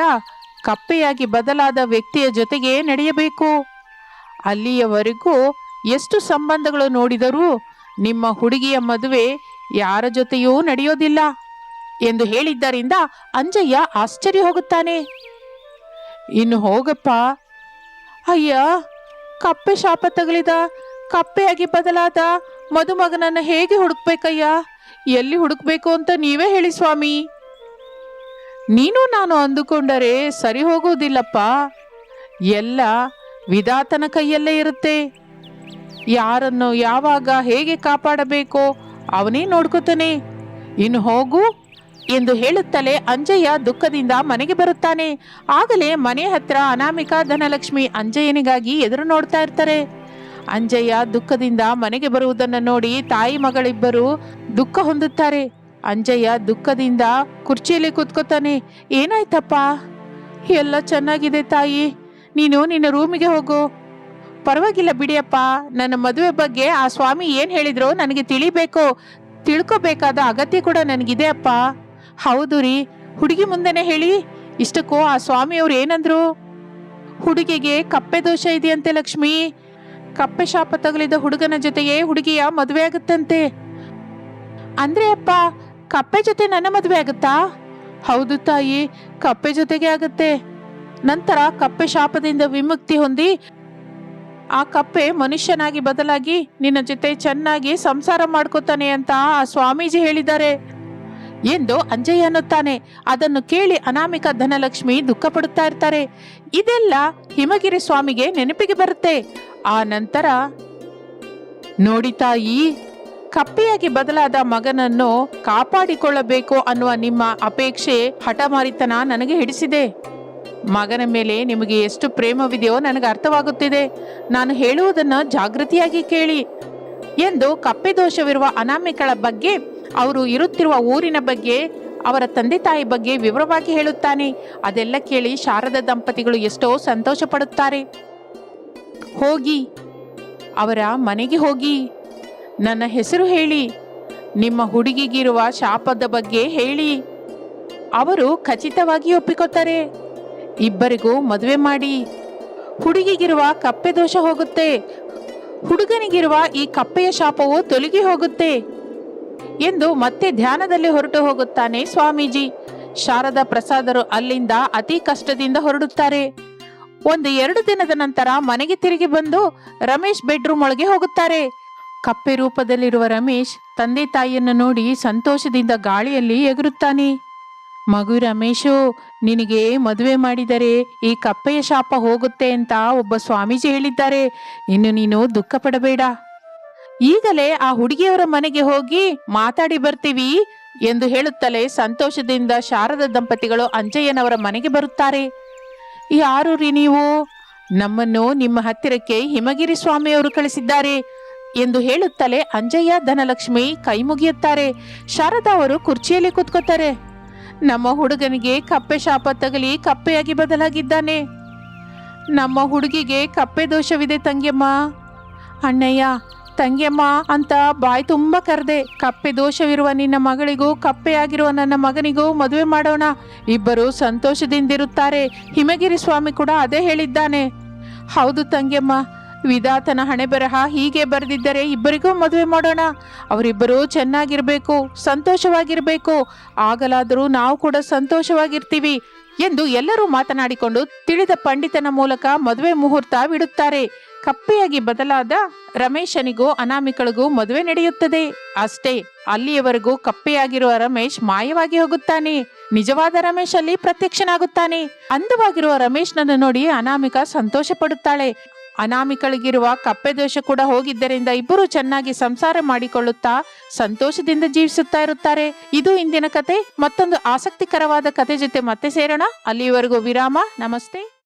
Speaker 2: ಕಪ್ಪೆಯಾಗಿ ಬದಲಾದ ವ್ಯಕ್ತಿಯ ಜೊತೆಗೆ ನಡೆಯಬೇಕು. ಅಲ್ಲಿಯವರೆಗೂ ಎಷ್ಟು ಸಂಬಂಧಗಳು ನೋಡಿದರೂ ನಿಮ್ಮ ಹುಡುಗಿಯ ಮದುವೆ ಯಾರ ಜೊತೆಯೂ ನಡೆಯೋದಿಲ್ಲ ಎಂದು ಹೇಳಿದ್ದರಿಂದ ಅಂಜಯ್ಯ ಆಶ್ಚರ್ಯ ಹೋಗುತ್ತಾನೆ. ಇನ್ನು ಹೋಗಪ್ಪ. ಅಯ್ಯ, ಕಪ್ಪೆ ಶಾಪ ತಗಲಿದ ಕಪ್ಪೆಯಾಗಿ ಬದಲಾದ ಮದುಮಗನನ್ನ ಹೇಗೆ ಹುಡುಕ್ಬೇಕಯ್ಯ? ಎಲ್ಲಿ ಹುಡುಕ್ಬೇಕು ಅಂತ ನೀವೇ ಹೇಳಿ ಸ್ವಾಮಿ. ನೀನು ನಾನು ಅಂದುಕೊಂಡರೆ ಸರಿ ಹೋಗುವುದಿಲ್ಲಪ್ಪ ಎಲ್ಲ ವಿಧಾತನ ಕೈಯಲ್ಲೇ ಇರುತ್ತೆ. ಯಾರನ್ನು ಯಾವಾಗ ಹೇಗೆ ಕಾಪಾಡಬೇಕೋ ಅವನೇ ನೋಡ್ಕೋತಾನೆ. ಇನ್ನು ಹೋಗು ಎಂದು ಹೇಳುತ್ತಲೇ ಅಂಜಯ್ಯ ದುಃಖದಿಂದ ಮನೆಗೆ ಬರುತ್ತಾನೆ. ಆಗಲೇ ಮನೆ ಹತ್ರ ಅನಾಮಿಕಾ ಧನಲಕ್ಷ್ಮಿ ಅಂಜಯ್ಯನಿಗಾಗಿ ಎದುರು ನೋಡ್ತಾ ಇರ್ತಾರೆ. ಅಂಜಯ್ಯ ದುಃಖದಿಂದ ಮನೆಗೆ ಬರುವುದನ್ನು ನೋಡಿ ತಾಯಿ ಮಗಳಿಬ್ಬರು ದುಃಖ ಹೊಂದುತ್ತಾರೆ. ಅಂಜಯ್ಯ ದುಃಖದಿಂದ ಕುರ್ಚಿಯಲ್ಲಿ ಕೂತ್ಕೋತಾನೆ, ಏನಾಯ್ತಪ್ಪ? ಎಲ್ಲ ಚೆನ್ನಾಗಿದೆ ತಾಯಿ. ನೀನು ನಿನ್ನ ರೂಮಿಗೆ ಹೋಗು. ಪರವಾಗಿಲ್ಲ ಬಿಡಿಯಪ್ಪ. ನನ್ನ ಮದುವೆ ಬಗ್ಗೆ ಆ ಸ್ವಾಮಿ ಏನು ಹೇಳಿದ್ರು ನನಗೆ ತಿಳಿಬೇಕು. ತಿಳ್ಕೊಬೇಕಾದ ಅಗತ್ಯ ಕೂಡ ನನಗಿದೆ ಅಪ್ಪ. ಹೌದು ರೀ. ಹುಡುಗಿ ಮುಂದೆನೆ ಹೇಳಿ. ಇಷ್ಟಕ್ಕೂ ಆ ಸ್ವಾಮಿಯವ್ರು ಏನಂದ್ರು? ಹುಡುಗಿಗೆ ಕಪ್ಪೆ ದೋಷ ಇದೆಯಂತೆ ಲಕ್ಷ್ಮಿ. ಕಪ್ಪೆ ಶಾಪ ತಗಲಿದ ಹುಡುಗನ ಜೊತೆಗೆ ಹುಡುಗಿಯ ಮದುವೆ ಆಗುತ್ತಂತೆ. ಅಂದ್ರೆ ಅಪ್ಪ, ಕಪ್ಪೆ ಜೊತೆ ನನ್ನ ಮದುವೆ ಆಗುತ್ತಾ? ಹೌದು ತಾಯಿ, ಕಪ್ಪೆ ಜೊತೆಗೆ ಆಗುತ್ತೆ. ನಂತರ ಕಪ್ಪೆ ಶಾಪದಿಂದ ವಿಮುಕ್ತಿ ಹೊಂದಿ ಆ ಕಪ್ಪೆ ಮನುಷ್ಯನಾಗಿ ಬದಲಾಗಿ ನಿನ್ನ ಜೊತೆ ಚೆನ್ನಾಗಿ ಸಂಸಾರ ಮಾಡ್ಕೋತಾನೆ ಅಂತ ಆ ಸ್ವಾಮೀಜಿ ಹೇಳಿದ್ದಾರೆ. ಎಂದು ಅಂಜಯ್ಯ ಅನ್ನುತ್ತಾನೆ. ಅದನ್ನು ಕೇಳಿ ಅನಾಮಿಕ ಧನಲಕ್ಷ್ಮಿ ದುಃಖ ಪಡುತ್ತಾ ಇರ್ತಾರೆ. ಇದೆಲ್ಲ ಹಿಮಗಿರಿ ಸ್ವಾಮಿಗೆ ನೆನಪಿಗೆ ಬರುತ್ತೆ. ಆ ನಂತರ, ನೋಡಿ ತಾಯಿ, ಕಪ್ಪೆಯಾಗಿ ಬದಲಾದ ಮಗನನ್ನು ಕಾಪಾಡಿಕೊಳ್ಳಬೇಕು ಅನ್ನುವ ನಿಮ್ಮ ಅಪೇಕ್ಷೆ ಹಠಮಾರಿತನ ನನಗೆ ಹಿಡಿಸಿದೆ. ಮಗನ ಮೇಲೆ ನಿಮಗೆ ಎಷ್ಟು ಪ್ರೇಮವಿದೆಯೋ ನನಗೆ ಅರ್ಥವಾಗುತ್ತಿದೆ. ನಾನು ಹೇಳುವುದನ್ನು ಜಾಗೃತಿಯಾಗಿ ಕೇಳಿ ಎಂದು ಕಪ್ಪೆ ದೋಷವಿರುವ ಅನಾಮಿಕಳ ಬಗ್ಗೆ ಅವರು ಇರುತ್ತಿರುವ ಊರಿನ ಬಗ್ಗೆ, ಅವರ ತಂದೆ ತಾಯಿ ಬಗ್ಗೆ ವಿವರವಾಗಿ ಹೇಳುತ್ತಾನೆ. ಅದೆಲ್ಲ ಕೇಳಿ ಶಾರದ ದಂಪತಿಗಳು ಎಷ್ಟೋ ಸಂತೋಷ ಪಡುತ್ತಾರೆ ಹೋಗಿ, ಅವರ ಮನೆಗೆ ಹೋಗಿ. ನನ್ನ ಹೆಸರು ಹೇಳಿ, ನಿಮ್ಮ ಹುಡುಗಿಗಿರುವ ಶಾಪದ ಬಗ್ಗೆ ಹೇಳಿ. ಅವರು ಖಚಿತವಾಗಿ ಒಪ್ಪಿಕೊತಾರೆ ಇಬ್ಬರಿಗೂ ಮದುವೆ ಮಾಡಿ. ಹುಡುಗಿಗಿರುವ ಕಪ್ಪೆ ದೋಷ ಹೋಗುತ್ತೆ. ಹುಡುಗನಿಗಿರುವ ಈ ಕಪ್ಪೆಯ ಶಾಪವು ತೊಲಗಿ ಹೋಗುತ್ತೆ. ಎಂದು ಮತ್ತೆ ಧ್ಯಾನದಲ್ಲಿ ಹೊರಟು ಹೋಗುತ್ತಾನೆ ಸ್ವಾಮೀಜಿ. ಶಾರದಾ ಪ್ರಸಾದರು ಅಲ್ಲಿಂದ ಅತಿ ಕಷ್ಟದಿಂದ ಹೊರಡುತ್ತಾರೆ. ಒಂದು ಎರಡು ದಿನದ ನಂತರ ಮನೆಗೆ ತಿರುಗಿ ಬಂದು ರಮೇಶ್ ಬೆಡ್ರೂಮ್ ಒಳಗೆ ಹೋಗುತ್ತಾರೆ. ಕಪ್ಪೆ ರೂಪದಲ್ಲಿರುವ ರಮೇಶ್ ತಂದೆ ತಾಯಿಯನ್ನು ನೋಡಿ ಸಂತೋಷದಿಂದ ಗಾಳಿಯಲ್ಲಿ ಎಗರುತ್ತಾನೆ. ಮಗು ರಮೇಶು, ನಿನಗೆ ಮದುವೆ ಮಾಡಿದರೆ ಈ ಕಪ್ಪೆಯ ಶಾಪ ಹೋಗುತ್ತೆ ಅಂತ ಒಬ್ಬ ಸ್ವಾಮೀಜಿ ಹೇಳಿದ್ದಾರೆ. ಇನ್ನು ನೀನು ದುಃಖ ಪಡಬೇಡ ಈಗಲೇ ಆ ಹುಡುಗಿಯವರ ಮನೆಗೆ ಹೋಗಿ ಮಾತಾಡಿ ಬರ್ತೀವಿ ಎಂದು ಹೇಳುತ್ತಲೇ ಸಂತೋಷದಿಂದ ಶಾರದ ದಂಪತಿಗಳು ಅಂಜಯ್ಯನವರ ಮನೆಗೆ ಬರುತ್ತಾರೆ. ಯಾರು ರೀ ನೀವು? ನಮ್ಮನ್ನು ನಿಮ್ಮ ಹತ್ತಿರಕ್ಕೆ ಹಿಮಗಿರಿ ಸ್ವಾಮಿಯವರು ಕಳಿಸಿದ್ದಾರೆ ಎಂದು ಹೇಳುತ್ತಲೇ ಅಂಜಯ್ಯ ಧನಲಕ್ಷ್ಮಿ ಕೈ ಮುಗಿಯುತ್ತಾರೆ. ಶಾರದಾ ಅವರು ಕುರ್ಚಿಯಲ್ಲಿ ಕೂತ್ಕೋತಾರೆ ನಮ್ಮ ಹುಡುಗನಿಗೆ ಕಪ್ಪೆ ಶಾಪ ತಗಲಿ ಕಪ್ಪೆಯಾಗಿ ಬದಲಾಗಿದ್ದಾನೆ. ನಮ್ಮ ಹುಡುಗಿಗೆ ಕಪ್ಪೆ ದೋಷವಿದೆ ತಂಗ್ಯಮ್ಮ. ಅಣ್ಣಯ್ಯ ತಂಗ್ಯಮ್ಮ, ಅಂತ ಬಾಯಿ ತುಂಬ ಕರೆದೆ. ಕಪ್ಪೆ ದೋಷವಿರುವ ನಿನ್ನ ಮಗಳಿಗೂ, ಕಪ್ಪೆಯಾಗಿರುವ ನನ್ನ ಮಗನಿಗೂ ಮದುವೆ ಮಾಡೋಣ. ಇಬ್ಬರು ಸಂತೋಷದಿಂದಿರುತ್ತಾರೆ. ಹಿಮಗಿರಿ ಸ್ವಾಮಿ ಕೂಡ ಅದೇ ಹೇಳಿದ್ದಾನೆ. ಹೌದು ತಂಗಿಯಮ್ಮ ವಿಧಾತನ ಹಣೆ ಬರಹ ಹೀಗೆ ಬರೆದಿದ್ದರೆ ಇಬ್ಬರಿಗೂ ಮದುವೆ ಮಾಡೋಣ. ಅವರಿಬ್ಬರು ಚೆನ್ನಾಗಿರ್ಬೇಕು, ಸಂತೋಷವಾಗಿರ್ಬೇಕು. ಆಗಲಾದರೂ ನಾವು ಕೂಡ ಸಂತೋಷವಾಗಿರ್ತೀವಿ ಎಂದು ಎಲ್ಲರೂ ಮಾತನಾಡಿಕೊಂಡು ತಿಳಿದ ಪಂಡಿತನ ಮೂಲಕ ಮದುವೆ ಮುಹೂರ್ತ ಬಿಡುತ್ತಾರೆ. ಕಪ್ಪೆಯಾಗಿ ಬದಲಾದ ರಮೇಶನಿಗೂ ಅನಾಮಿಕಳಿಗೂ ಮದುವೆ ನಡೆಯುತ್ತದೆ. ಅಷ್ಟೇ, ಅಲ್ಲಿಯವರೆಗೂ ಕಪ್ಪೆಯಾಗಿರುವ ರಮೇಶ್ ಮಾಯವಾಗಿ ಹೋಗುತ್ತಾನೆ. ನಿಜವಾದ ರಮೇಶ್ ಅಲ್ಲಿ ಪ್ರತ್ಯಕ್ಷನಾಗುತ್ತಾನೆ. ಅಂದವಾಗಿರುವ ರಮೇಶ್ನನ್ನು ನೋಡಿ ಅನಾಮಿಕ ಸಂತೋಷ ಪಡುತ್ತಾಳೆ ಅನಾಮಿಕಳಿಗಿರುವ ಕಪ್ಪೆ ದೋಷ ಕೂಡ ಹೋಗಿದ್ದರಿಂದ ಇಬ್ಬರು ಚೆನ್ನಾಗಿ ಸಂಸಾರ ಮಾಡಿಕೊಳ್ಳುತ್ತಾ ಸಂತೋಷದಿಂದ ಜೀವಿಸುತ್ತಾ ಇರುತ್ತಾರೆ. ಇದು ಇಂದಿನ ಕತೆ. ಮತ್ತೊಂದು ಆಸಕ್ತಿಕರವಾದ ಕತೆ ಜೊತೆ ಮತ್ತೆ ಸೇರೋಣ. ಅಲ್ಲಿಯವರೆಗೂ ವಿರಾಮ. ನಮಸ್ತೆ.